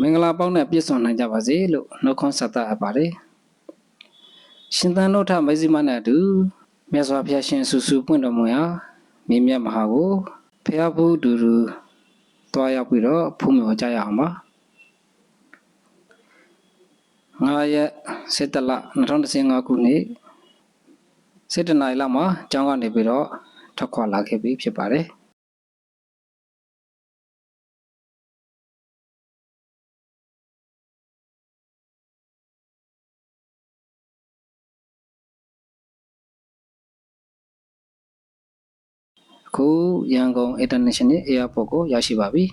မင်္ဂလာပေါင်းနဲ့ပြည့်စုံနိုင်ကြပါစေလို့နှုတ်ခွန်းဆက်သအပ်ပါတယ်ရှင်သန်တို့ထမဇ္ဈိမနဲ့အတူမြတ်စွာဘုရားရှင်ဆူဆူပွင့်တော်မူရာမြင့်မြတ်မဟာကိုဖះဘူးအတူတူတွားရောက်ပြီးတော့ဖုံးမြော်ကြရအောင်ပါ9ရက်စေတလ2015ခုနှစ်စေတနာရီလောက်မှာကျောင်းကနေပြီးတော့ထွက်ခွာလာခဲ့ပြီဖြစ်ပါတယ် ခုရန်ကုန် International Airport ကိုရောက်ရှိပါပြီ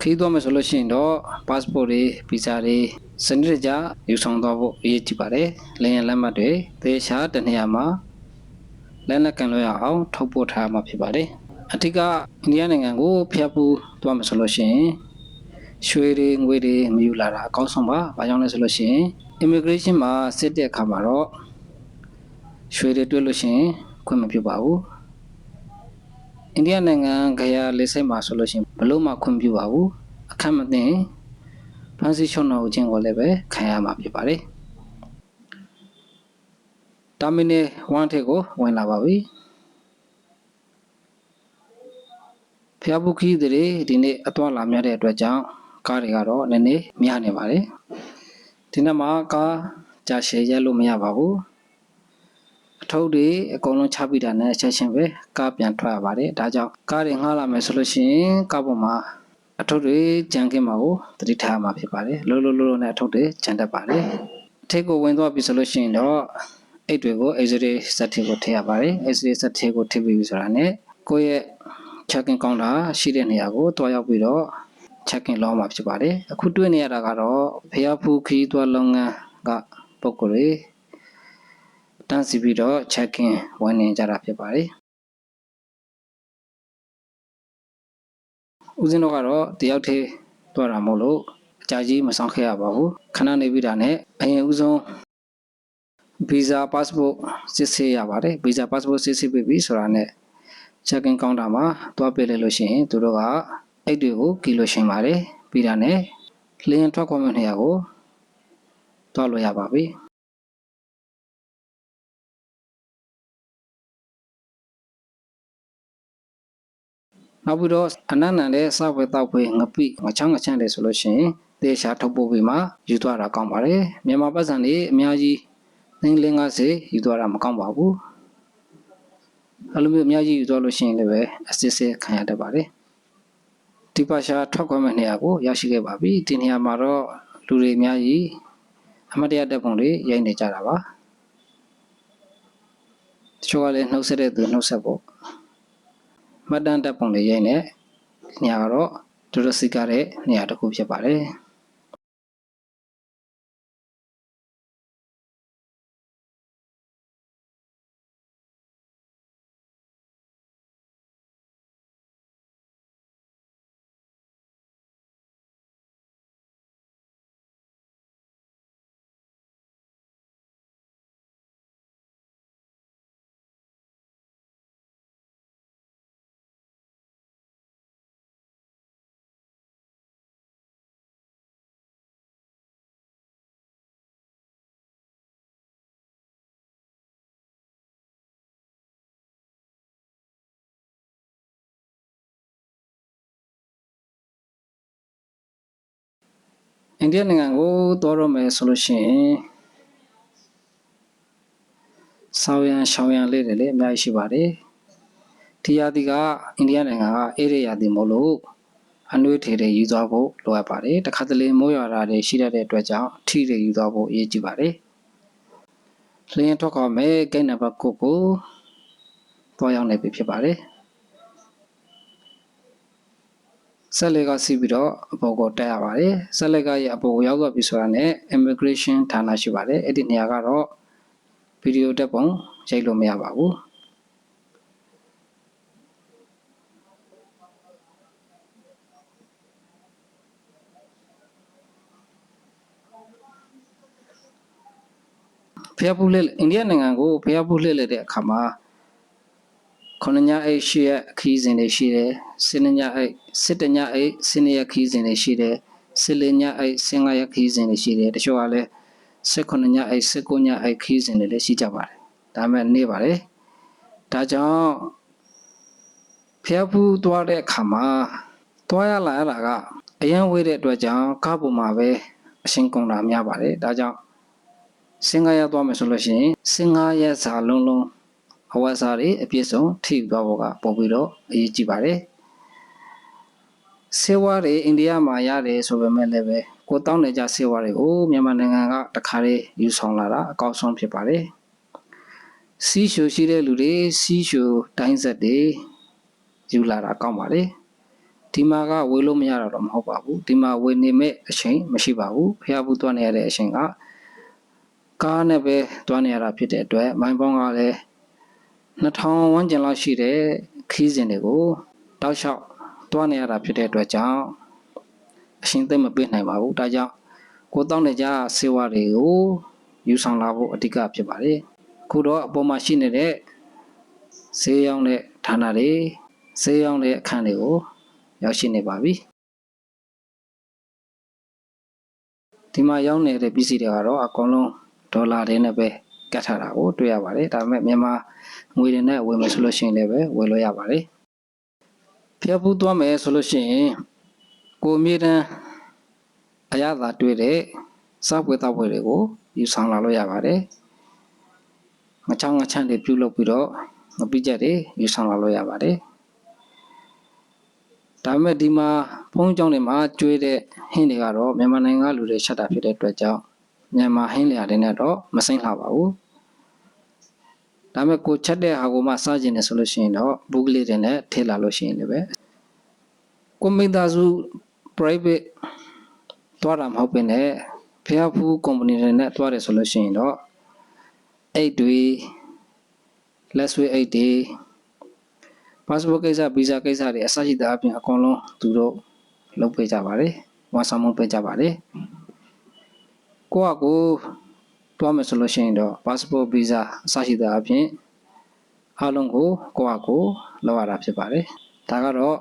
ခီးသွားမယ်ဆိုလို့ရှိရင်တော့ passport တွေ visa တွေစနစ်တကျယူဆောင်သွားဖို့အရေးကြီးပါတယ်။လင်းရလက်မှတ်တွေသေချာတစ်နေရာမှာလက်လက်ကန်လို့ရအောင်ထုတ်ပို့ထားမှာဖြစ်ပါတယ်။အထက်ကအိန္ဒိယနိုင်ငံကိုဖျက်ဖို့သွားမယ်ဆိုလို့ရှိရင် ရွှေတွေငွေတွေမယူလာတာအကောင်းဆုံးပါ။ဘာကြောင့်လဲဆိုလို့ရှိရင် immigration မှာစစ်တဲ့အခါမှာတော့ရွှေတွေတွေ့လို့ရှိရင်ခွင့်မပြုပါဘူး။အိန္ဒိယနိုင်ငံခရလေးစိတ်မှာဆိုလို့ရှိရင်ဘလို့မှခွင့်မပြုပါဘူး။အခက်မသိရင်ဖန်စီရှုံးတော်ခြင်းကိုလည်းပဲခံရမှာဖြစ်ပါတယ်။တာမီနယ်1ထက်ကိုဝင်လာပါပြီ။ဖျားဘူးခီးတွေဒီနေ့အသွားလာများတဲ့အတွက်ကြောင့် ကားတွေကတော့နည်းနည်းများနေပါတယ်ဒီနေ့မှာကားကြာရှည်ရက်လို့မရပါဘူးအထုပ်တွေအကုန်လုံးချပြီးတာနဲ့ချက်ချင်းပဲကားပြန်ထွက်ရပါတယ်ဒါကြောင့်ကားတွေငှားလာမယ်ဆိုလို့ရှိရင်ကားပေါ်မှာအထုပ်တွေကြံခင်းမှာကိုသတိထားရမှာဖြစ်ပါတယ်လို့လို့လို့နဲ့အထုပ်တွေကြံတတ်ပါတယ်အထက်ကိုဝင်သွားပြီဆိုလို့ရှိရင်တော့အိတ်တွေကို X-ray set ကိုထည့်ရပါတယ် X-ray set ကိုထည့်ပြီးပြီဆိုတာနဲ့ကိုယ့်ရဲ့ check-in counter ရှိတဲ့နေရာကိုတွားရောက်ပြီးတော့ check-in လုပ်မှာဖြစ်ပါတယ်အခုတွေ့နေရတာကတော့ဖျားဖူးခီးသွွားလုပ်ငန်းကပုံကိုယ်တွေတန်းစီပြီးတော့ check-in ဝင်နေကြတာဖြစ်ပါတယ်ဦးဇင်းတို့ကတော့တယောက်တည်းတွားတာမဟုတ်လို့အကြာကြီးမဆောင်ခဲ့ရပါဘူးခဏနေပြီးတာနဲ့အရင်ဦးဆုံး visa passport စစ်ဆေးရပါတယ် visa passport စစ်ဆေးပြီးပြီဆိုတာနဲ့ check-in counter မှာတွားပြလိုက်လို့ရှိရင်သူတို့က အိတ်တွေကိုကီလိုရှင်းပါတယ်ပြီးတာနဲ့လင်းထွက်ခွင့်မနေရကိုတွားလို့ရပါပြီနောက်ပြီးတော့အနန္တန်တဲ့စောက်ဝဲတောက်ဖွေငပိငချောင်းငချမ်းတယ်ဆိုလို့ရှိရင်တေချာထုတ်ပို့ပြီးမှယူသွားတာကောင်းပါတယ်မြန်မာပတ်စံတွေအများကြီးသိန်း50ယူသွားတာမကောင်းပါဘူးအဲ့လိုမျိုးအများကြီးယူသွားလို့ရှိရင်လည်းပဲအစစ်စစ်ခံရတတ်ပါတယ် ဒီပါရှာထွက်ခွင့်မဲ့နေရာကိုရောက်ရှိခဲ့ပါပြီဒီနေရာမှာတော့လူတွေအများကြီးအမတ်တရားတက်ပုံတွေရိုက်နေကြတာပါတချို့ကလည်းနှုတ်ဆက်တဲ့သူနှုတ်ဆက်ဖို့မတ်တန်တက်ပုံတွေရိုက်နေနေရာကတော့ဒုရစိကတဲ့နေရာတစ်ခုဖြစ်ပါတယ် အိန္ဒိယနိုင်ငံကိုသွားတော့မယ်ဆိုလို့ရှိရင်ဆောင်းရံရှောင်းရံလေးတွေလည်းအများကြီးရှိပါတယ်ဒီရာသီကအိန္ဒိယနိုင်ငံကအေးရရာသီမို့လို့အနှွေးထေတွေယူသွားဖို့လိုအပ်ပါတယ်တခါတလေမိုးရွာတာတွေရှိတတ်တဲ့အတွက်ကြောင့်ထီတွေယူသွားဖို့အရေးကြီးပါတယ်လင်းထွက်ခွာမယ်ဂိတ်နံပါတ်9ကိုသွားရောက်နေပြီဖြစ်ပါတယ် ဆက်လက်ကစီးပြီးတော့အပေါ်ကိုတက်ရပါတယ်ဆက်လက်ကရဲ့အပေါ်ကိုရောက်သွားပြီဆိုတာနဲ့ immigration ဌာနရှိပါတယ်အဲ့ဒီနေရာကတော့ဗီဒီယိုတက်ပုံရိုက်လို့မရပါဘူးဖျားဖူးလှည့်အိန္ဒိယနိုင်ငံကိုဖျားဖူးလှည့်တဲ့အခါမှာ ခုနှစ်ညအိတ်ရှိရဲ့ခီးစဉ်တွေရှိတယ်စနေညအိတ်စစ်တညအိတ်စနေရခီးစဉ်တွေရှိတယ်စလေညအိတ်စင်္ဂရခီးစဉ်တွေရှိတယ်တချို့ကလည်း19ညအိတ်19ညအိတ်ခီးစဉ်တွေလည်းရှိကြပါတယ်ဒါမဲ့နေပါတယ်ဒါကြောင့်ဖျားဖူးသွားတဲ့အခါမှာသွားရလာရတာကအရန်ဝေးတဲ့အတွက်ကြောင့်ကားပေါ်မှာပဲအရှင်းကုန်တာများပါတယ်ဒါကြောင့်စင်္ဂရသွားမယ်ဆိုလို့ရှိရင်စင်္ဂရစာလုံးလုံး အဝတ်စားတွေအပြည့်စုံထိသွားဖို့ကပို့ပြီးတော့အရေးကြီးပါတယ်ဆေးဝါးတွေအိန္ဒိယမှာရတယ်ဆိုပေမဲ့လည်းပဲကိုတောင်းနေကြဆေးဝါးတွေကိုမြန်မာနိုင်ငံကတခါလေးယူဆောင်လာတာအကောက်ဆုံးဖြစ်ပါတယ်စီးရှူရှိတဲ့လူတွေစီးရှူတိုင်းဆက်တွေယူလာတာကောင်းပါလေဒီမှာကဝေလို့မရတာတော့မဟုတ်ပါဘူးဒီမှာဝေနေမဲ့အချိန်မရှိပါဘူးဖျားဘူးသွားနေရတဲ့အချိန်ကကားနဲ့ပဲသွားနေရတာဖြစ်တဲ့အတွက်မိုင်းပေါင်းကလည်း 2000ဝန်းကျင်လောက်ရှိတဲ့ခီးစဉ်တွေကိုတောက်လျှောက်သွားနေရတာဖြစ်တဲ့အတွက်ကြောင့်အရှင်းသိမ့်မပေးနိုင်ပါဘူးဒါကြောင့်ကိုတောင်းနေကြဆေးဝါးတွေကိုယူဆောင်လာဖို့အဓိကဖြစ်ပါတယ်ခုတော့အပေါ်မှာရှိနေတဲ့ဈေးရောင်းတဲ့ဌာနတွေဈေးရောင်းတဲ့အခန်းတွေကိုရောက်ရှိနေပါပြီဒီမှာရောက်နေတဲ့ပစ္စည်းတွေကတော့အကုန်လုံးဒေါ်လာတွေနဲ့ပဲ ကတ်ထားတာကိုတွေ့ရပါတယ်ဒါပေမဲ့မြန်မာငွေတွေနဲ့ဝယ်မယ်ဆိုလို့ရှိရင်လည်းပဲဝယ်လို့ရပါတယ်ဖျက်ဖူးသွားမယ်ဆိုလို့ရှိရင်ကိုအမြင့်တန်းအရသာတွေ့တဲ့စောက်ဝေတောက်ဝေတွေကိုယူဆောင်လာလို့ရပါတယ်မချောင်းငချမ်းတွေပြုတ်လုပ်ပြီးတော့မပိကြက်တွေယူဆောင်လာလို့ရပါတယ်ဒါပေမဲ့ဒီမှာဘုန်းကြီးကျောင်းတွေမှာကျွေးတဲ့ဟင်းတွေကတော့မြန်မာနိုင်ငံကလူတွေချက်တာဖြစ်တဲ့အတွက်ကြောင့်မြန်မာဟင်းလျာတွေနဲ့တော့မစိမ့်လှပါဘူး ဒါပေမဲ့ကိုချက်တဲ့ဟာကိုမှစားကျင်တယ်ဆိုလို့ရှိရင်တော့ဘူးကလေးတွေနဲ့ထည့်လာလို့ရှိရင်လည်းပဲကိုမိသားစု private သွားတာမဟုတ်ပင်နဲ့ဖျားဖူး company တွေနဲ့သွားတယ်ဆိုလို့ရှိရင်တော့အိတ်တွေလက်ဆွဲအိတ်တွေ passport ကိစ္စ visa ကိစ္စတွေအစရှိတဲ့အပြင်အကုန်လုံးသူတို့လုပ်ပေးကြပါတယ်ဝန်ဆောင်မှုပေးကြပါတယ်ကိုကကို တွားမယ်ဆိုလို့ရှိရင်တော့ passport visa အစရှိတဲ့အပြင်အားလုံးကိုကိုကကိုလောက်ရတာဖြစ်ပါတယ်ဒါကတော့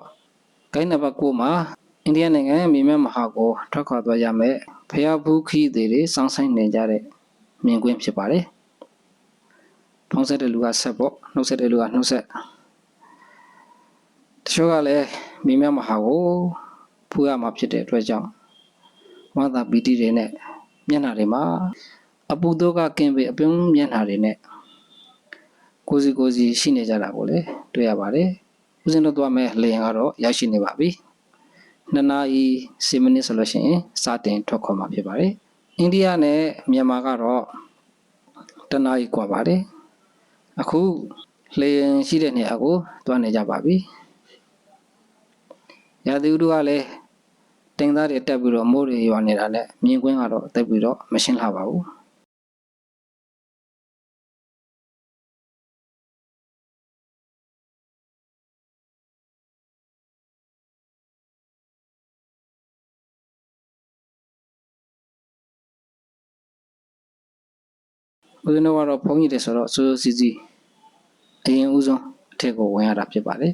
ဂိမ်းနံပါတ်9မှာအိန္ဒိယနိုင်ငံမြေမြတ်မဟာကိုထွက်ခွာသွားရမယ်ဖျားဘူးခီးတွေတွေစောင်းဆိုင်နေကြတဲ့မြင်ကွင်းဖြစ်ပါတယ်ဖုံးဆက်တဲ့လူကဆက်ပေါ့နှုတ်ဆက်တဲ့လူကနှုတ်ဆက်တချို့ကလည်းမိမမဟာကိုဖူးရမှာဖြစ်တဲ့အတွက်ကြောင့်ဝါသာပီတိတွေနဲ့မျက်နှာတွေမှာ အပူတော့ကကင်းပေအပြုံးမျက်နှာတွေနဲ့ကိုစီကိုစီရှိနေကြတာကိုလည်းတွေ့ရပါတယ်ဦးဇင်းတို့သွားမဲ့လေရင်ကတော့ရရှိနေပါပြီနှစ်နာရီ10မိနစ်ဆိုလို့ရှိရင်စတင်ထွက်ခွာမှာဖြစ်ပါတယ်အိန္ဒိယနဲ့မြန်မာကတော့တနာရီกว่าပါတယ်အခုလေရင်ရှိတဲ့နေရာကိုသွားနေကြပါပြီရာသီဥတုကလည်းတင်သားတွေတက်ပြီးတော့မိုးတွေရွာနေတာနဲ့မြင်ကွင်းကတော့တက်ပြီးတော့မရှင်းလှပါဘူး ဦးဇင်းတို့ကတော့ဘုန်းကြီးတွေဆိုတော့စိုးစိုးစီစီအရင်ဦးဆုံးအထက်ကိုဝင်ရတာဖြစ်ပါတယ်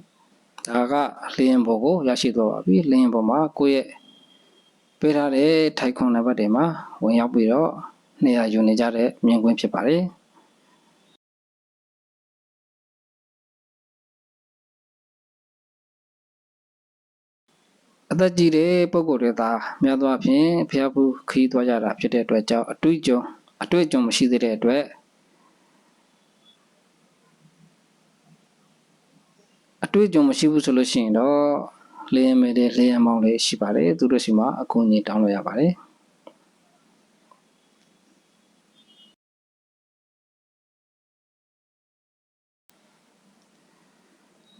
ဒါကလျင်ဘော်ကိုရရှိသွားပါပြီလျင်ဘော်မှာကိုယ့်ရဲ့ပေးထားတဲ့ထိုက်ခွန်နံပါတ်တွေမှာဝင်ရောက်ပြီးတော့နေရာယူနေကြတဲ့မြင်ကွင်းဖြစ်ပါတယ်အသက်ကြီးတဲ့ပုဂ္ဂိုလ်တွေသာများသောအားဖြင့်ဖျားဘူးခီးသွားကြတာဖြစ်တဲ့အတွက်ကြောင့်အတွေ့အကြုံ အတွေ့အကြုံမရှိသေးတဲ့အတွက်အတွေ့အကြုံမရှိဘူးဆိုလို့ရှိရင်တော့လျင်မဲတဲ့လျင်မောင်းလေးရှိပါတယ်သူတို့ရှိမှအကူအညီတောင်းလို့ရပါတယ်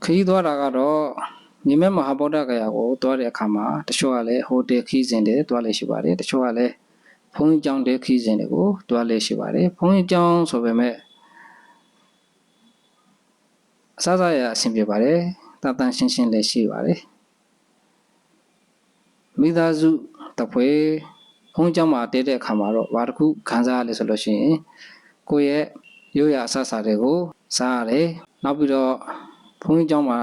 ခရီးသွားတာကတော့မြင်းမဲမဟာဗုဒ္ဓဂယာကိုသွားတဲ့အခါမှာတချို့ကလည်းဟိုတယ်ခီးစဉ်တွေသွားလေရှိပါတယ်တချို့ကလည်း ဘုန်းကြီးကျောင်းတဲ့ခီးစဉ်တွေကိုတွားလေရှိပါတယ်ဘုန်းကြီးကျောင်းဆိုပေမဲ့အစားအစာရအဆင်ပြေပါတယ်တန်တန်ရှင်းရှင်းလည်းရှိပါတယ်မိသားစုတပွဲဘုန်းကြီးကျောင်းမှာတဲတဲ့အခါမှာတော့ဘာတစ်ခုခံစားရလဲဆိုလို့ရှိရင်ကိုယ့်ရဲ့ရိုးရာအဆအစာတွေကိုစားရတယ်နောက်ပြီးတော့ဘုန်းကြီးကျောင်းမှာ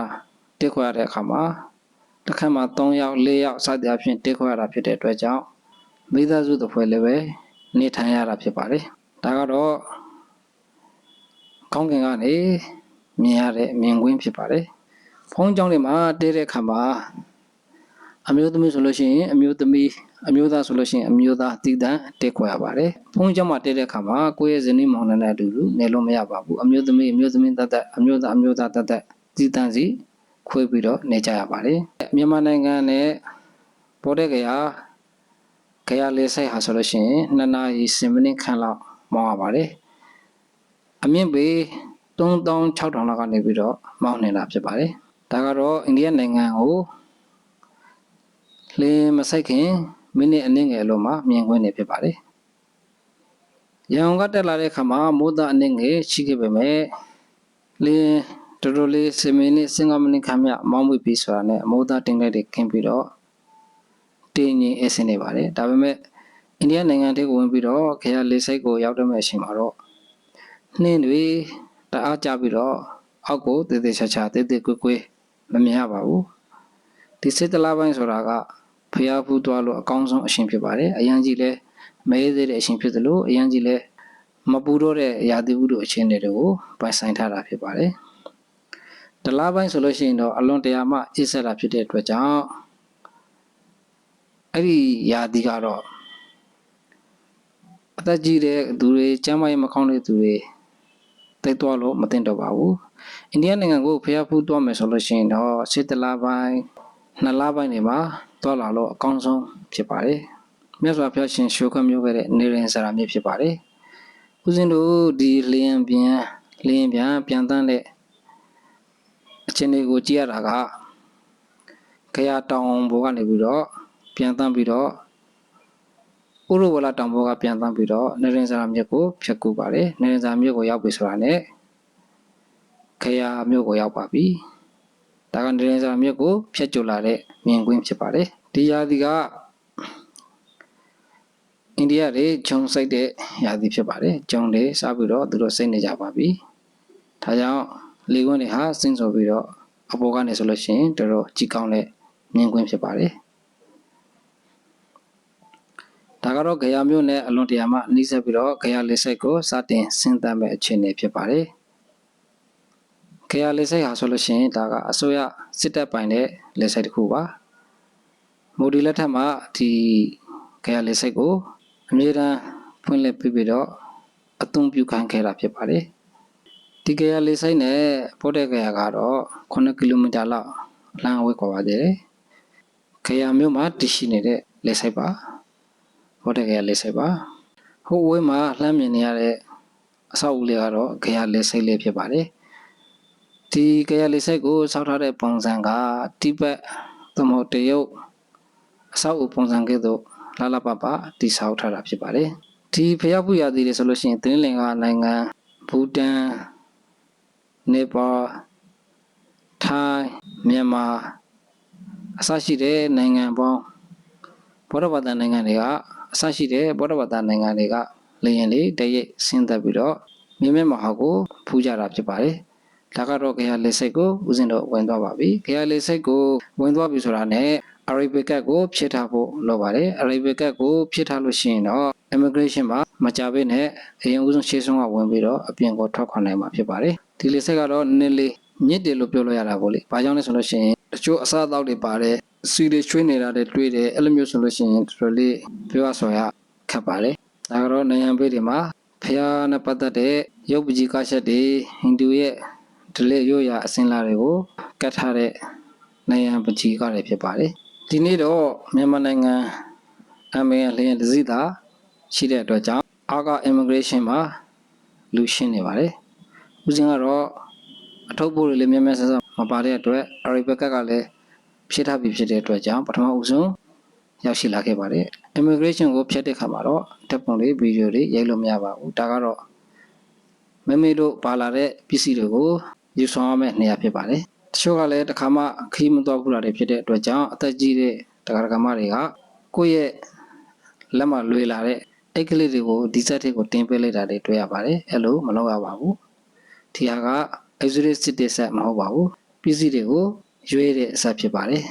တက်ခွဲရတဲ့အခါမှာတစ်ခါမှ3ယောက်4ယောက်စသည်အဖြစ်တက်ခွဲရတာဖြစ်တဲ့အတွက်ကြောင့် မိသားစုတစ်ဖွဲ့လည်းပဲနေထိုင်ရတာဖြစ်ပါတယ်ဒါကတော့ကောင်းကင်ကနေမြင်ရတဲ့မြင်ကွင်းဖြစ်ပါတယ်ဘုန်းကြီးကျောင်းတွေမှာတဲတဲ့အခါမှာအမျိုးသမီးဆိုလို့ရှိရင်အမျိုးသမီးအမျိုးသားဆိုလို့ရှိရင်အမျိုးသားတည်တံ့တက်ခွဲရပါတယ်ဘုန်းကြီးကျောင်းမှာတဲတဲ့အခါမှာကိုယ့်ရဲ့ဇနီးမောင်နှံနဲ့အတူတူနေလို့မရပါဘူးအမျိုးသမီးအမျိုးသမီးတတ်တတ်အမျိုးသားအမျိုးသားတတ်တတ်တည်တံ့စီခွဲပြီးတော့နေကြရပါတယ်မြန်မာနိုင်ငံနဲ့ပေါ်တဲ့ကြရာ ကြရာလေးဆိုင်ဟာဆိုလို့ရှိရင်နှစ်နာရီ10မိနစ်ခန့်လောက်မောင်းရပါတယ်အမြင့်ပေ3600လောက်ကနေပြီးတော့မောင်းနေတာဖြစ်ပါတယ်ဒါကတော့အိန္ဒိယနိုင်ငံကိုလင်းမဆိုင်ခင်မိနစ်အနည်းငယ်လုံးမှာမြင်ခွင့်နေဖြစ်ပါတယ်ရန်ကုန်ကတက်လာတဲ့အခါမှာမိုးသားအနည်းငယ်ရှိခဲ့ပေမဲ့လင်းတော်တော်လေး10မိနစ်15မိနစ်ခန့်မြမောင်းပြီးပြီဆိုတာနဲ့မိုးသားတင်လိုက်တဲ့ခင်းပြီးတော့ တင်းငင်းအဆင်းနေပါတယ်ဒါပေမဲ့အိန္ဒိယနိုင်ငံထဲကိုဝင်ပြီးတော့ခရလေးစိတ်ကိုရောက်တော့မယ့်အချိန်မှာတော့နှင်းတွေတအားကြပြီးတော့အောက်ကိုတေးသေးချာချာတေးသေးကွေးကွေးမမြင်ရပါဘူးဒီစစ်တလားပိုင်းဆိုတာကဖျားဖူးသွားလို့အကောင်းဆုံးအရှင်ဖြစ်ပါတယ်အရန်ကြီးလဲမဲသေးတဲ့အရှင်ဖြစ်သလိုအရန်ကြီးလဲမပူတော့တဲ့ရာသီဥတုအချင်းတွေကိုပိုင်ဆိုင်ထားတာဖြစ်ပါတယ်တလားပိုင်းဆိုလို့ရှိရင်တော့အလွန်တရာမှအေးဆက်တာဖြစ်တဲ့အတွက်ကြောင့် အဲ့ဒီရာသီကတော့အသက်ကြီးတဲ့သူတွေကျန်းမာရေးမကောင်းတဲ့သူတွေတိတ်သွားလို့မတင်တော့ပါဘူးအိန္ဒိယနိုင်ငံကိုဖျားဖူးသွားမယ်ဆိုလို့ရှိရင်တော့စစ်တလားပိုင်းနှစ်လပိုင်းတွေမှာသွားလာလို့အကောင်းဆုံးဖြစ်ပါတယ်မြတ်စွာဘုရားရှင်ရှုခတ်မျိုးခဲ့တဲ့နေရင်စရာမြစ်ဖြစ်ပါတယ်ဦးဇင်းတို့ဒီလျင်ပြန်လျင်ပြန်ပြန်တန်းတဲ့အချိန်တွေကိုကြည့်ရတာကခရတောင်ဘောကနေပြီးတော့ ပြန်တန်းပြီးတော့ဥရဝလတောင်ဘောကပြန်တန်းပြီးတော့နေရင်စရာမြစ်ကိုဖြတ်ကူပါတယ်နေရင်စရာမြစ်ကိုရောက်ပြီဆိုတာနဲ့ခရမြို့ကိုရောက်ပါပြီဒါကနေရင်စရာမြစ်ကိုဖြတ်ကျော်လာတဲ့မြင်ကွင်းဖြစ်ပါတယ်ဒီရာသီကအိန္ဒိယတွေဂျုံစိတ်တဲ့ရာသီဖြစ်ပါတယ်ဂျုံတွေစားပြီးတော့သူတို့စိတ်နေကြပါပြီဒါကြောင့်လေကွန်းတွေဟာစင်းဆိုပြီးတော့အပေါ်ကနေဆိုလို့ရှိရင်တော်တော်ကြီးကောင်းတဲ့မြင်ကွင်းဖြစ်ပါတယ် ဒါကတော့ကြရမျိုးနဲ့အလွန်တရာမှနှိစက်ပြီးတော့ကြရလေးစိတ်ကိုစတင်ဆင်းသက်မဲ့အခြေအနေဖြစ်ပါတယ်။ကြရလေးစိတ်ဟာဆိုလို့ရှိရင်ဒါကအစိုးရစစ်တပ်ပိုင်တဲ့လေးစိတ်တစ်ခုပါ။မိုဒီလက်ထက်မှာဒီကြရလေးစိတ်ကိုအမြဲတမ်းဖွင့်လှစ်ပြီးပြီးတော့အသုံးပြုခံခဲ့တာဖြစ်ပါတယ်။ဒီကြရလေးစိတ်နဲ့ပို့တဲ့ကြရကတော့9ကီလိုမီတာလောက်အလံအဝေးကွာပါသေးတယ်။ကြရမျိုးမှာတည်ရှိနေတဲ့လေးစိတ်ပါ။ ဟောတဲ့ကြရလေးစိတ်ပါဟိုဝဲမှာလှမ်းမြင်နေရတဲ့အဆောက်အဦလေးကတော့ကြရလေးစိတ်လေးဖြစ်ပါတယ်ဒီကြရလေးစိတ်ကိုစောက်ထားတဲ့ပုံစံကတိဘက်သမုတ်တရုတ်အဆောက်အဦပုံစံကဲ့သို့လာလာပပတိဆောက်ထားတာဖြစ်ပါတယ်ဒီဖျောက်ပူရသည်တွေဆိုလို့ရှိရင်တင်းလင်္ကာနိုင်ငံဘူတန်နေပါထိုင်းမြန်မာအစရှိတဲ့နိုင်ငံပေါင်းဘောဓဘာသာနိုင်ငံတွေက အစရှိတဲ့ဘောဓဘာသာနိုင်ငံတွေကလေရင်လေးတရိပ်ဆင်းသက်ပြီးတော့မြင်းမြမဟာကိုဖူးကြတာဖြစ်ပါတယ်။ဒါကတော့ခရလက်စိတ်ကိုဦးဇင်းတို့ဝင်သွားပါပြီ။ခရလက်စိတ်ကိုဝင်သွားပြီဆိုတာနဲ့ Arabic ကတ်ကိုဖြည့်ထားဖို့လိုပါတယ်။ Arabic ကတ်ကိုဖြည့်ထားလို့ရှိရင်တော့ immigration မှာမကြဘဲနဲ့အရင်ဦးဆုံးရှေ့ဆုံးကဝင်ပြီးတော့အပြင်ကိုထွက်ခွာနိုင်မှာဖြစ်ပါတယ်။ဒီလက်စိတ်ကတော့နည်းလေးမြစ်တယ်လို့ပြောလို့ရတာပေါ့လေ။ဘာကြောင့်လဲဆိုလို့ရှိရင်တချို့အစားအသောက်တွေပါတယ် စီတွေချွေးနေတာတွေတွေ့တယ်အဲ့လိုမျိုးဆိုလို့ရှိရင်တော်တော်လေးပြောရဆိုရခက်ပါတယ်ဒါကတော့နိုင်ငံပေးတွေမှာဖျားနဲ့ပတ်သက်တဲ့ရုပ်ပကြီးကချက်တွေဟိန္ဒူရဲ့ဒလေရိုးရာအစင်လာတွေကိုကတ်ထားတဲ့နိုင်ငံပကြီးကလည်းဖြစ်ပါတယ်ဒီနေ့တော့မြန်မာနိုင်ငံအမေလျင်ဒဇိတာရှိတဲ့အတွက်ကြောင့်အာက immigration မှာလူရှင်းနေပါတယ်ဦးစင်းကတော့အထုပ်ပိုးတွေလည်းများများဆဆမပါတဲ့အတွက် Arabic ကလည်း ဖြည့်ထားပြီးဖြစ်တဲ့အတွက်ကြောင့်ပထမဦးဆုံးရောက်ရှိလာခဲ့ပါတယ် immigration ကိုဖြတ်တဲ့ခါမှာတော့တက်ပုံလေးဗီဒီယိုတွေရိုက်လို့မရပါဘူးဒါကတော့မမေတို့ပါလာတဲ့ပစ္စည်းတွေကိုယူဆောင်ရမယ့်နေရာဖြစ်ပါတယ်တချို့ကလည်းတစ်ခါမှခီးမတော့ဘူးလာတွေဖြစ်တဲ့အတွက်ကြောင့်အသက်ကြီးတဲ့တရားကမတွေကကိုယ့်ရဲ့လက်မလွေလာတဲ့အိတ်ကလေးတွေကိုဒီဇက်တွေကိုတင်ပေးလိုက်တာတွေတွေ့ရပါတယ်အဲ့လိုမလုပ်ရပါဘူးဒီဟာက exotic city set မဟုတ်ပါဘူးပစ္စည်းတွေကို ရွေးတဲ့အဆက်ဖြစ်ပါတယ်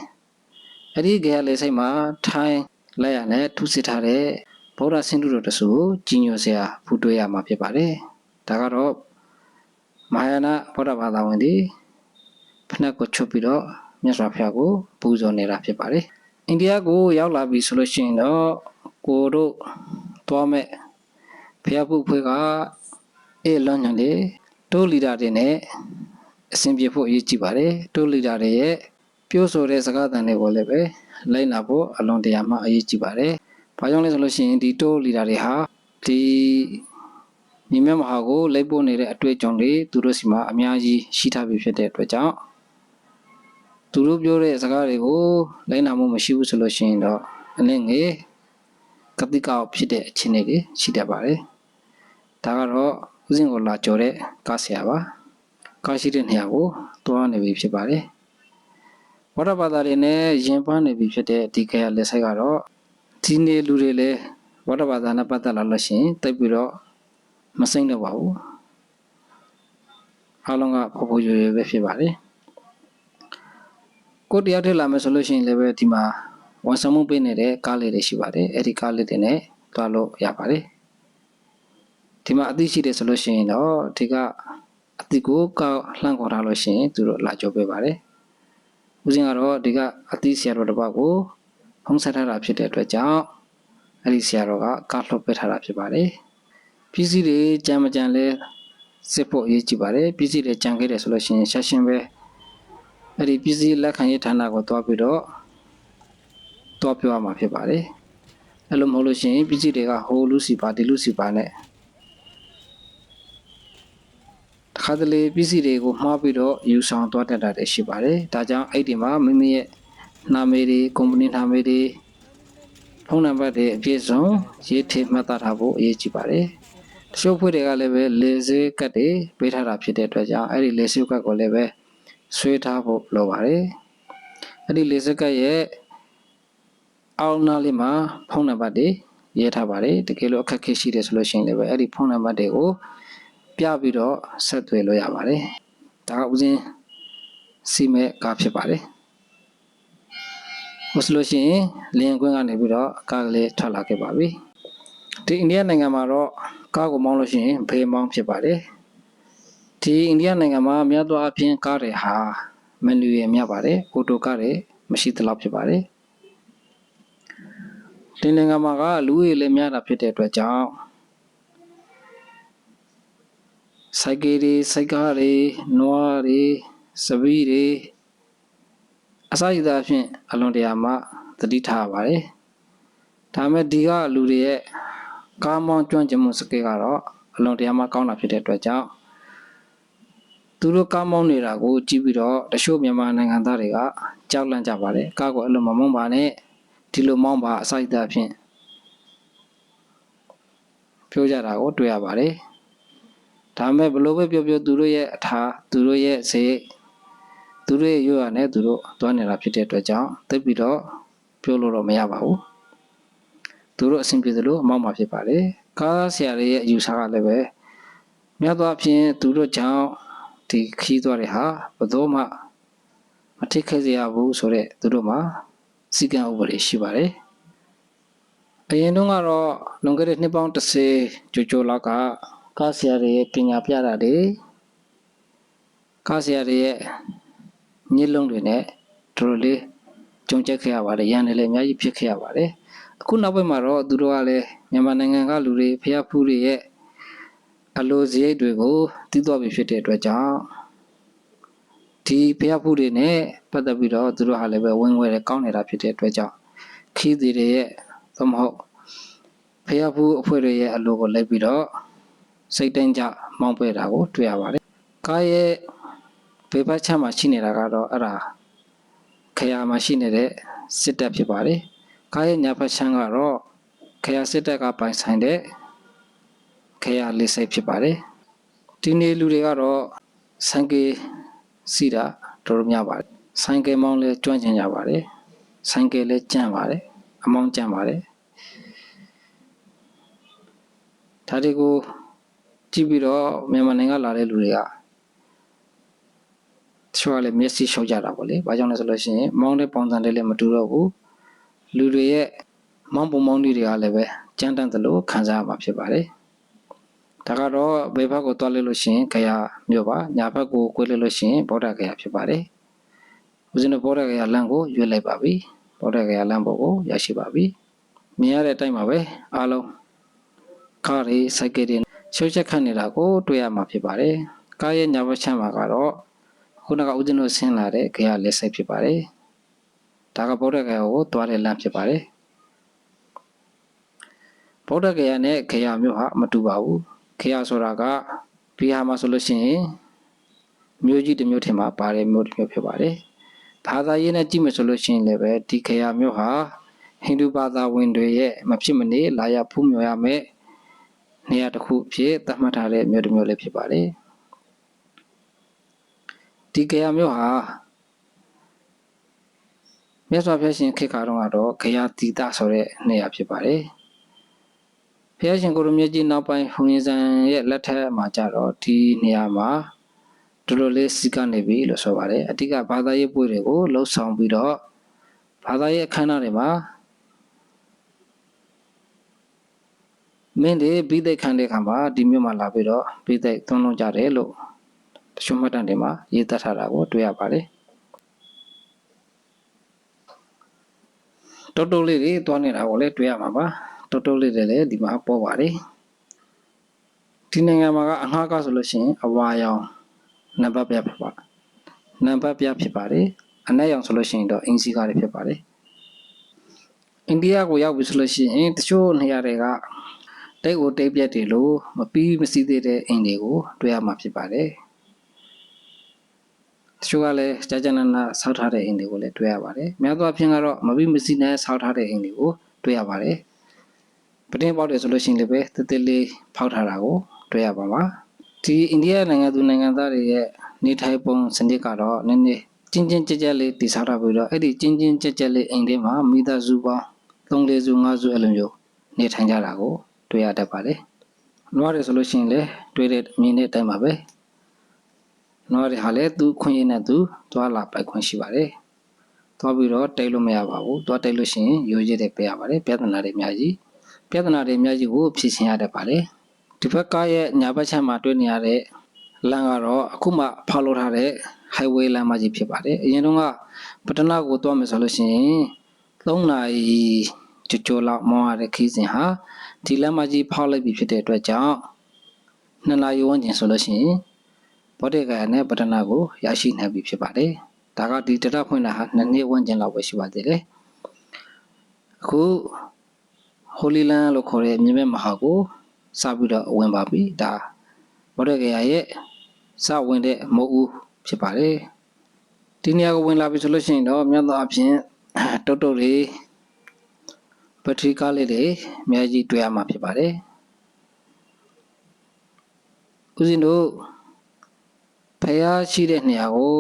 အဲ့ဒီကြရလေစိတ်မှာထိုင်းလက်ရနဲ့ထုစစ်ထားတဲ့ဗုဒ္ဓဆင်းတုတော်တဆူကိုကြီးညိုစရာဖူးတွေ့ရမှာဖြစ်ပါတယ်ဒါကတော့မဟာယာနဗုဒ္ဓဘာသာဝင်တွေဖနက်ကိုချုပ်ပြီးတော့မြတ်စွာဘုရားကိုပူဇော်နေတာဖြစ်ပါတယ်အိန္ဒိယကိုရောက်လာပြီဆိုလို့ရှိရင်တော့ကိုတို့သွားမဲ့ဘုရားပုဖွဲ့ကအေးလွန်ညံလေတိုးလီဒါတွေနဲ့ အဆင်ပြေဖို့အရေးကြီးပါတယ်တိုးလီဒါတွေရဲ့ပြောဆိုတဲ့စကားသံတွေကိုလည်းပဲလိုက်နာဖို့အလွန်တရာမှအရေးကြီးပါတယ်။ဘာကြောင့်လဲဆိုလို့ရှိရင်ဒီတိုးလီဒါတွေဟာဒီညီမမဟာကိုလိုက်ပို့နေတဲ့အတွေ့အကြုံတွေသူတို့စီမှာအများကြီးရှိထားပြီဖြစ်တဲ့အတွက်ကြောင့်သူတို့ပြောတဲ့စကားတွေကိုလိုက်နာမှုမရှိဘူးဆိုလို့ရှိရင်တော့အနည်းငယ်ကတိကောက်ဖြစ်တဲ့အခြေအနေတွေရှိတတ်ပါတယ်။ဒါကတော့ဥစဉ်ကိုလာကြော်တဲ့ကားဆရာပါ။ ကားရှိတဲ့နေရာကိုတွားနေပြီဖြစ်ပါတယ်။ဝရဘာသာတွေနဲ့ရင်ပန်းနေပြီဖြစ်တဲ့ဒီကရလက်ဆိုင်ကတော့ဒီနေ့လူတွေလည်းဝရဘာသာနဲ့ပတ်သက်လာလို့ရှိရင်တိတ်ပြီးတော့မစိမ့်တော့ပါဘူး။အားလုံးကဖဖို့ရွရွပဲဖြစ်ပါတယ်။ကိုယ်တရားထည့်လာမယ်ဆိုလို့ရှိရင်လည်းပဲဒီမှာဝန်ဆောင်မှုပေးနေတဲ့ကားလေးတွေရှိပါတယ်အဲ့ဒီကားလေးတွေနဲ့တွားလို့ရပါတယ်ဒီမှာအသိရှိတယ်ဆိုလို့ရှိရင်တော့ဒီက အသိကိုကောက်လှမ်းခေါ်ထားလို့ရှိရင်သူတို့လာကြပေးပါတယ်ဦးဇင်းကတော့ဒီကအသိဆရာတော်တစ်ပါးကိုဖုံးဆက်ထားတာဖြစ်တဲ့အတွက်ကြောင့်အဲ့ဒီဆရာတော်ကကားလှုပ်ပေးထားတာဖြစ်ပါတယ်ပစ္စည်းတွေကြံမကြံလဲစစ်ဖို့အရေးကြီးပါတယ်ပစ္စည်းတွေကြံခဲ့တယ်ဆိုလို့ရှိရင်ရှာရှင်းပဲအဲ့ဒီပစ္စည်းလက်ခံရေးဌာနကိုတွားပြီးတော့တော့ပြောရမှာဖြစ်ပါတယ်အဲ့လိုမဟုတ်လို့ရှိရင်ပစ္စည်းတွေကဟိုလူစီပါဒီလူစီပါနဲ့တ ခါတလေပစ္စည်းတွေကိုမှားပြီးတော့ယူဆောင်သွားတတ်တာတွေရှိပါတယ်ဒါကြောင့်အဲ့ဒီမှာမိမိရဲ့နာမည်တွေကုမ္ပဏီနာမည်တွေဖုန်းနံပါတ်တွေအပြည့်စုံရေးထည့်မှတ်သားထားဖို့အရေးကြီးပါတယ်တချို့ဖွဲ့တွေကလည်းပဲလေဆေးကတ်တွေပေးထားတာဖြစ်တဲ့အတွက်ကြောင့်အဲ့ဒီလေဆေးကတ်ကိုလည်းပဲဆွဲထားဖို့လိုပါတယ်အဲ့ဒီလေဆေးကတ်ရဲ့အောက်နားလေးမှာဖုန်းနံပါတ်တွေရေးထားပါတယ်တကယ်လို့အခက်အခဲရှိတယ်ဆိုလို့ရှိရင်လည်းပဲအဲ့ဒီဖုန်းနံပါတ်တွေကို ပြပြီးတော့ဆက်သွယ်လို့ရပါတယ်ဒါကဦးစင်းစီမဲ့ကားဖြစ်ပါတယ်ဟိုဆိုလို့ရှိရင်လင်းကွင်းကနေပြီးတော့ကားကလေးထွက်လာခဲ့ပါပြီဒီအိန္ဒိယနိုင်ငံမှာတော့ကားကိုမောင်းလို့ရှိရင်ဖေးမောင်းဖြစ်ပါတယ်ဒီအိန္ဒိယနိုင်ငံမှာများသောအားဖြင့်ကားတွေဟာမန်နူရယ်များပါတယ်အော်တိုကားတွေမရှိသလောက်ဖြစ်ပါတယ်ဒီနိုင်ငံမှာကလူတွေလည်းများတာဖြစ်တဲ့အတွက်ကြောင့် စိုက်ကယ်တွေစိုက်ကားတွေနွားတွေစပီးတွေအစရှိသဖြင့်အလွန်တရာမှသတိထားရပါတယ်ဒါမဲ့ဒီကလူတွေရဲ့ကားမောင်းကျွမ်းကျင်မှုစကေကတော့အလွန်တရာမှကောင်းတာဖြစ်တဲ့အတွက်ကြောင့်သူတို့ကားမောင်းနေတာကိုကြည့်ပြီးတော့တချို့မြန်မာနိုင်ငံသားတွေကကြောက်လန့်ကြပါတယ်ကားကိုအဲ့လိုမမောင်းပါနဲ့ဒီလိုမောင်းပါအစိုက်သားဖြင့်ပြောကြတာကိုတွေ့ရပါတယ် ဒါမဲ့ဘလို့ပဲပြောပြောသူတို့ရဲ့အထာသူတို့ရဲ့ဈေးသူတို့ရဲ့ရွရနဲ့သူတို့သွားနေတာဖြစ်တဲ့အတွက်ကြောင့်သိပြီးတော့ပြောလို့တော့မရပါဘူးသူတို့အဆင်ပြေသလိုမောင်းမှာဖြစ်ပါတယ်ကားဆရာတွေရဲ့အယူဆကလည်းပဲမြတ်သောအဖြစ်သူတို့ကြောင့်ဒီခီးသွားတဲ့ဟာဘယ်တော့မှမထိခိုက်စေရဘူးဆိုတော့သူတို့မှာစီကံဥပဒေရှိပါတယ်အရင်တုန်းကတော့လွန်ခဲ့တဲ့နှစ်ပေါင်း30ကျော်ကျော်လောက်က ကားဆရာတွေရဲ့ပညာပြတာတွေကားဆရာတွေရဲ့ညစ်လုံးတွေနဲ့တို့လိုလေးကြုံချက်ခဲ့ရပါတယ်ရန်တယ်လည်းအများကြီးဖြစ်ခဲ့ရပါတယ်အခုနောက်ပိုင်းမှာတော့သူတို့ကလည်းမြန်မာနိုင်ငံကလူတွေဖျားဖူးတွေရဲ့အလိုစရိတ်တွေကိုသိသွားပြီဖြစ်တဲ့အတွက်ကြောင့်ဒီဖျားဖူးတွေနဲ့ပတ်သက်ပြီးတော့သူတို့ဟာလည်းပဲဝင်ဝဲတယ်ကောင်းနေတာဖြစ်တဲ့အတွက်ကြောင့်ခီးသည်တွေရဲ့သို့မဟုတ်ဖျားဖူးအဖွဲ့တွေရဲ့အလိုကိုလိုက်ပြီးတော့ စိတ်တိုင်းကြမောင်းပဲတာကိုတွေ့ရပါတယ်။ကားရဲ့ဘေးဘက်ချမ်းမှာရှိနေတာကတော့အဲ့ဒါခရာမှာရှိနေတဲ့စစ်တပ်ဖြစ်ပါတယ်။ကားရဲ့ညာဘက်ချမ်းကတော့ခရာစစ်တပ်ကပိုင်ဆိုင်တဲ့ခရာလေးစိတ်ဖြစ်ပါတယ်။ဒီနေ့လူတွေကတော့စံကေစီတာတော်တော်များပါတယ်။ဆိုင်ကယ်မောင်းလဲကျွမ်းကျင်ကြပါတယ်။ဆိုင်ကယ်လဲကြမ်းပါတယ်။အမောင်းကြမ်းပါတယ်။ဒါတွေကို ကြည့်ပြီးတော့မြန်မာနိုင်ငံကလာတဲ့လူတွေကတချို့ကလည်းမျက်စိရှုပ်ကြတာပေါ့လေ။ဘာကြောင့်လဲဆိုလို့ရှိရင်မောင်းတဲ့ပုံစံတွေလည်းမတူတော့ဘူး။လူတွေရဲ့မောင်းပုံမောင်းတွေကလည်းပဲကြမ်းတမ်းသလိုခံစားရမှာဖြစ်ပါတယ်။ဒါကတော့ဘယ်ဘက်ကိုသွားလဲလို့ရှိရင်ခရမြို့ပါညာဘက်ကိုကွေးလဲလို့ရှိရင်ဗောဓခရဖြစ်ပါတယ်။ဦးဇင်းတို့ဗောဓခရလမ်းကိုရွေးလိုက်ပါပြီ။ဗောဓခရလမ်းပေါ်ကိုရရှိပါပြီ။မြင်ရတဲ့အတိုင်းပါပဲအားလုံးကားတွေစိုက်ကယ်တွေ ရှုပ်ချက်ခတ်နေတာကိုတွေ့ရမှာဖြစ်ပါတယ်။ကားရဲ့ညာဘက်ချမ်းမှာကတော့ခုနကဦးဇင်းတို့ဆင်းလာတဲ့ခရလက်စိတ်ဖြစ်ပါတယ်။ဒါကဗောဓခရကိုသွားတဲ့လမ်းဖြစ်ပါတယ်။ဗောဓဂယာနဲ့ခရမျိုးဟာမတူပါဘူးခရဆိုတာကဘီဟာမှာဆိုလို့ရှိရင်မျိုးကြီးတစ်မျိုးထင်မှာပါတယ်မျိုးတစ်မျိုးဖြစ်ပါတယ်ဘာသာရေးနဲ့ကြည့်မယ်ဆိုလို့ရှိရင်လည်းပဲဒီခရမျိုးဟာဟိန္ဒူဘာသာဝင်တွေရဲ့မဖြစ်မနေလာရဖူးမြော်ရမယ် နေရာတစ်ခုဖြစ်သတ်မှတ်ထားတဲ့မျိုးတစ်မျိုးလေးဖြစ်ပါတယ်ဒီခရမျိုးဟာမြတ်စွာဘုရားရှင်ခေတ်ကာတော့ကတော့ခရတိတဆိုတဲ့နေရာဖြစ်ပါတယ်ဘုရားရှင်ကိုရမြတ်ကြီးနောက်ပိုင်းဘုံရင်ဆန်ရဲ့လက်ထက်မှာကြတော့ဒီနေရာမှာတော်တော်လေးစီကနေပြီလို့ဆိုပါတယ်အတိကဘာသာရေးပွဲတွေကိုလှုပ်ဆောင်ပြီးတော့ဘာသာရေးအခမ်းအနားတွေမှာ မင်းတွေပြီးသိက်ခံတဲ့ခါမှာဒီမြို့မှာလာပြီးတော့ပြီးသိက်သွန်းလုံးကြတယ်လို့တချို့မှတ်တမ်းတွေမှာရေးသားထားတာကိုတွေ့ရပါတယ်တိုးတိုးလေးတွေတွားနေတာကိုလည်းတွေ့ရမှာပါတိုးတိုးလေးတွေလည်းဒီမှာပေါ်ပါတယ်ဒီနိုင်ငံမှာကအငှားကားဆိုလို့ရှိရင်အဝါရောင်နံပါတ်ပြဖြစ်ပါနံပါတ်ပြဖြစ်ပါတယ်အနက်ရောင်ဆိုလို့ရှိရင်တော့အင်စီကားတွေဖြစ်ပါတယ်အိန္ဒိယကိုရောက်ပြီဆိုလို့ရှိရင်တချို့နေရာတွေက တိတ်ကိုတိတ်ပြက်တွေလို့မပြီးမစီးသေးတဲ့အိမ်တွေကိုတွေ့ရမှာဖြစ်ပါတယ်တချို့ကလည်းကြာကြာနာနာဆောက်ထားတဲ့အိမ်တွေကိုလည်းတွေ့ရပါတယ်။များသောအားဖြင့်ကတော့မပြီးမစီးနဲ့ဆောက်ထားတဲ့အိမ်တွေကိုတွေ့ရပါတယ်ပတင်းပေါက်တယ်ဆိုလို့ရှိရင်လည်းပဲတသေးလေးဖောက်ထားတာကိုတွေ့ရပါမှာဒီအိန္ဒိယနိုင်ငံသူနိုင်ငံသားတွေရဲ့နေထိုင်ပုံစနစ်ကတော့နည်းနည်းချင်းချင်းကြက်ကြက်လေးတည်ဆောက်ထားပြီးတော့အဲ့ဒီချင်းချင်းကြက်ကြက်လေးအိမ်ထဲမှာမိသားစုပေါင်း3လေးစု5စုအဲ့လိုမျိုးနေထိုင်ကြတာကို တွေ့ရတတ်ပါတယ်နွားတယ်ဆိုလို့ရှိရင်လည်းတွေ့တဲ့မြင်တဲ့အတိုင်းပါပဲနွားတွေဟာလည်းသူခွင့်ရနဲ့သူသွားလာပိုက်ခွင့်ရှိပါတယ်သွားပြီးတော့တိတ်လို့မရပါဘူးသွားတိတ်လို့ရှိရင်ရိုးရည်တွေပြရပါတယ်ပြဿနာတွေအများကြီးပြဿနာတွေအများကြီးကိုဖြေရှင်းရတတ်ပါတယ်ဒီဘက်ကရဲ့ညာဘက်ခြမ်းမှာတွေ့နေရတဲ့လမ်းကတော့အခုမှဖောက်လုပ်ထားတဲ့ highway လမ်းမကြီးဖြစ်ပါတယ်အရင်တုန်းကပတနာကိုသွားမယ်ဆိုလို့ရှိရင်3နာရီကြကြလောက်မောင်းရတဲ့ခီးစဉ်ဟာ ဒီလမ်းမကြီးဖောက်လိုက်ပြီဖြစ်တဲ့အတွက်ကြောင့်2နာရီဝန်းကျင်ဆိုလို့ရှိရင်ဘောတေကရနဲ့ပတနာကိုရရှိနိုင်ပြီဖြစ်ပါတယ်ဒါကဒီတရဖွင့်တာဟာ2နှစ်ဝန်းကျင်လောက်ပဲရှိပါသေးတယ်အခု Holy Land လို့ခေါ်တဲ့မြင်းမဲ့မဟာကိုစပြီးတော့ဝင်ပါပြီဒါဘောရကရရဲ့စဝင်တဲ့မဟုတ်ဘူးဖြစ်ပါတယ်ဒီနေရာကိုဝင်လာပြီဆိုလို့ရှိရင်တော့မြတ်သောအဖြစ်တုတ်တုတ်လေး ဘက်ထရီကားလေးတွေအများကြီးတွေ့ရမှာဖြစ်ပါတယ်ဦးဇင်းတို့ဖះရှိတဲ့နေရာကို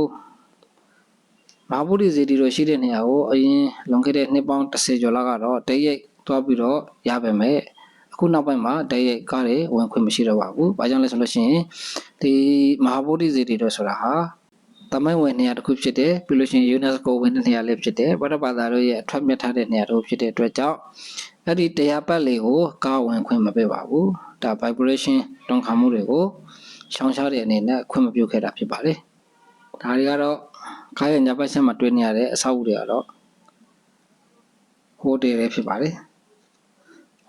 မဟာဗုဒ္ဓဇေတီတို့ရှိတဲ့နေရာကိုအရင်လွန်ခဲ့တဲ့နှစ်ပေါင်း30ကျော်လောက်ကတော့တရိပ်သွားပြီးတော့ရပါမယ်အခုနောက်ပိုင်းမှာတရိပ်ကားတွေဝင်ခွင့်မရှိတော့ပါဘူး။ဘာကြောင့်လဲဆိုလို့ရှိရင်ဒီမဟာဗုဒ္ဓဇေတီတို့ဆိုတာဟာ တမိုင်းဝင်နေရာတစ်ခုဖြစ်တယ်ပြီးလို့ရှိရင် UNESCO ဝင်တဲ့နေရာလေးဖြစ်တယ်ဗုဒ္ဓဘာသာတို့ရဲ့အထွတ်မြတ်ထားတဲ့နေရာတို့ဖြစ်တဲ့အတွက်ကြောင့်အဲ့ဒီတရားပတ်လေးကိုကားဝင်ခွင့်မပေးပါဘူး။ဒါ vibration တွန်းခါမှုတွေကိုရှောင်ရှားတဲ့အနေနဲ့ခွင့်မပြုခဲ့တာဖြစ်ပါတယ်။ဒါတွေကတော့ကားရဲ့ညာဘက်ဆက်မှာတွေ့နေရတဲ့အဆောက်အဦတွေကတော့ဟိုတယ်တွေဖြစ်ပါတယ်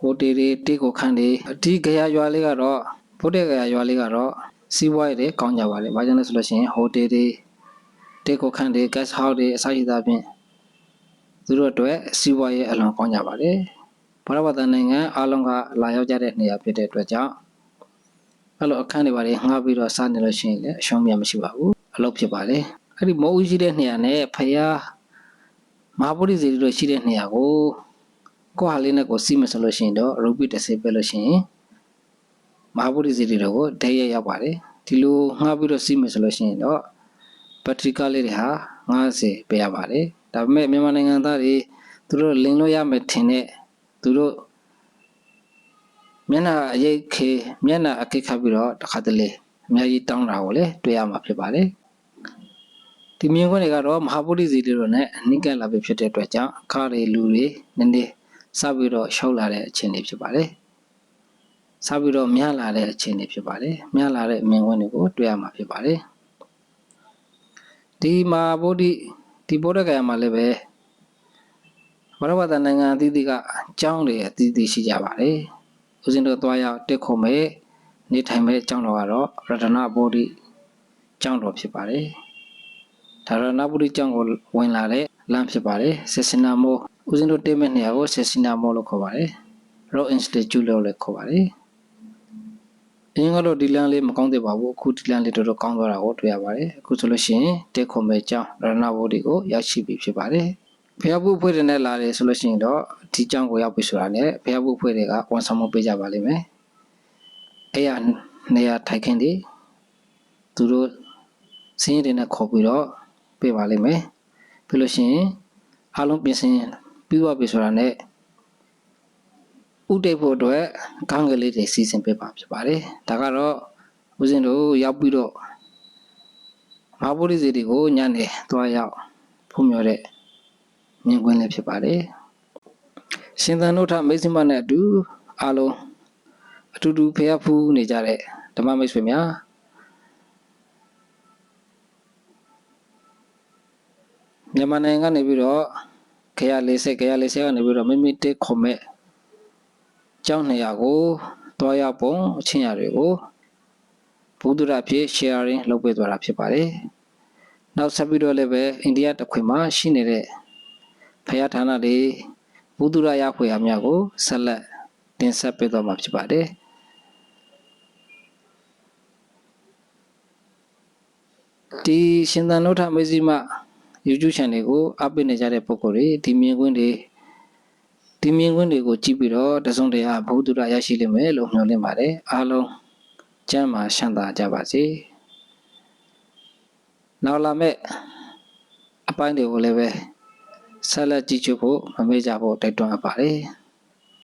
ဟိုတယ်တွေတေးကိုခန့်တွေအဒီကြရရွာလေးကတော့ဗုဒ္ဓဂယာရွာလေးကတော့စီးပွားရေးတွေကောင်းကြပါလေ။ဘာကြောင့်လဲဆိုလို့ရှိရင်ဟိုတယ်တွေ တေးကိုခန့်တွေ guest house တွေအစရှိသဖြင့်သူတို့အတွက်စီးပွားရေးအလွန်ကောင်းကြပါလေ။ဘာဝတန်နိုင်ငံအားလုံးကလာရောက်ကြတဲ့နေရာဖြစ်တဲ့အတွက်ကြောင့်အဲ့လိုအခန်းတွေပါလေငှားပြီးတော့စားနေလို့ရှိရင်လည်းအရှုံးမြတ်မရှိပါဘူး။အလုပ်ဖြစ်ပါလေ။အဲ့ဒီမိုးဦးရှိတဲ့နေရာနဲ့ဖယားမဟာဗုဒ္ဓဇေတီတို့ရှိတဲ့နေရာကိုကိုဟာလေးနဲ့ကိုစီးမယ်ဆိုလို့ရှိရင်တော့ရူပီ30ပဲလို့ရှိရင်မဟာဗုဒ္ဓဇီတီတွေကိုဓာတ်ရရောက်ပါတယ်ဒီလိုငှားပြီးတော့စီးမယ်ဆိုလို့ရှိရင်တော့ ဘက်ထရီကားလေးတွေဟာ90ပေးရပါတယ်ဒါပေမဲ့မြန်မာနိုင်ငံသားတွေသူတို့လင်းလို့ရမယ်ထင်တဲ့သူတို့မျက်နှာအရိတ်ခေမျက်နှာအကိတ်ခတ်ပြီးတော့တစ်ခါတလေအများကြီးတောင်းတာကိုလည်းတွေ့ရမှာဖြစ်ပါတယ်ဒီမြင်ကွင်းတွေကတော့မဟာဗုဒ္ဓဇီတွေတော့ ਨੇ အနိကလာပဲဖြစ်တဲ့အတွက်ကြောင့်ခါရီလူတွေနည်းနည်းစပြီးတော့ရှောက်လာတဲ့အခြေအနေဖြစ်ပါတယ်စပြီးတော့မြလာတဲ့အခြေအနေဖြစ်ပါတယ်မြလာတဲ့မြင်ကွင်းတွေကိုတွေ့ရမှာဖြစ်ပါတယ် ဒီမဟာဗုဒ္ဓဒီဗုဒ္ဓဂယာမှာလည်းပဲဘရဝတ္တနိုင်ငံအသီးသီးကအကြောင်းတွေအသီးသီးရှိကြပါတယ်ဦးဇင်းတို့သွားရောက်တက်ခုံမဲ့နေထိုင်မဲ့အကြောင်းတော်ကတော့ရတနာဗုဒ္ဓအကြောင်းတော်ဖြစ်ပါတယ်ဒါရဏဗုဒ္ဓအကြောင်းကိုဝင်လာတဲ့လမ်းဖြစ်ပါတယ်ဆေစနာမောဦးဇင်းတို့တက်မဲ့နေရာကိုဆေစနာမောလို့ခေါ်ပါတယ် Rock Institute လို့လည်းခေါ်ပါတယ် အရင်ကတော့ဒီလမ်းလေးမကောင်းသေးပါဘူးအခုဒီလမ်းလေးတော်တော်ကောင်းသွားတာကိုတွေ့ရပါတယ်အခုဆိုလို့ရှိရင်တက်ခုံမဲ့အကြောင်းရတနာဗုဒ္ဓကိုရောက်ရှိပြီဖြစ်ပါတယ်ဖျားဖို့ဖွဲ့တဲ့နဲ့လာတယ်ဆိုလို့ရှိရင်တော့ဒီအကြောင်းကိုရောက်ပြီဆိုတာနဲ့ဖျားဖို့ဖွဲ့တွေကဝန်ဆောင်မှုပေးကြပါလိမ့်မယ်အဲ့ရနေရာထိုက်ခင်းဒီသူတို့စင်းရည်တွေနဲ့ခေါ်ပြီးတော့ပေးပါလိမ့်မယ်ပြီးလို့ရှိရင်အားလုံးပြင်ဆင်ပြီးသွားပြီဆိုတာနဲ့ ဥဒိတ်ဖို့အတွက်ကောင်းကလေးတွေစီစဉ်ပေးပါဖြစ်ပါတယ်ဒါကတော့ဦးဇင်းတို့ရောက်ပြီးတော့မဟာဗုဒ္ဓဇီတွေကိုညနေသွားရောက်ဖုံးမြော်တဲ့မြင်ကွင်းလည်းဖြစ်ပါတယ်ရှင်သန်တို့ထမိတ်ဆွေမနဲ့အတူအားလုံးအတူတူဖျားဖူးနေကြတဲ့ဓမ္မမိတ်ဆွေများမြန်မာနိုင်ငံကနေပြီးတော့ခရလေးစိတ်ခရလေးစိတ်ကနေပြီးတော့မိမိတက်ခုံမဲ့ ကျောင်းနေရာကိုတွားရပုံအချင်းရာတွေကိုဘုဒ္ဓရဖြစ် sharing လုပ်ပေးသွားတာဖြစ်ပါတယ်နောက်ဆက်ပြီးတော့လည်းပဲအိန္ဒိယတခွင်မှာရှိနေတဲ့ဖယားဌာနတွေဘုဒ္ဓရရခွေအများကိုဆက်လက်တင်ဆက်ပေးသွားမှာဖြစ်ပါတယ်ဒီရှင်သန်လို့ထမေစီမ YouTube channel ကိုအပိနေကြတဲ့ပုံကိုယ်တွေဒီမြင်ကွင်းတွေ ဒီမြင်ကွင်းတွေကိုကြည့်ပြီးတော့တစုံတရာဘုဒ္ဓရရရှိလိမ့်မယ်လို့မျှော်လင့်ပါတယ်အားလုံးကျမ်းမာရှမ်းသာကြပါစေနောက်လာမယ့်အပိုင်းတွေကိုလည်းပဲဆက်လက်ကြည့်ချဖို့မမေ့ကြဖို့တိုက်တွန်းအပ်ပါတယ်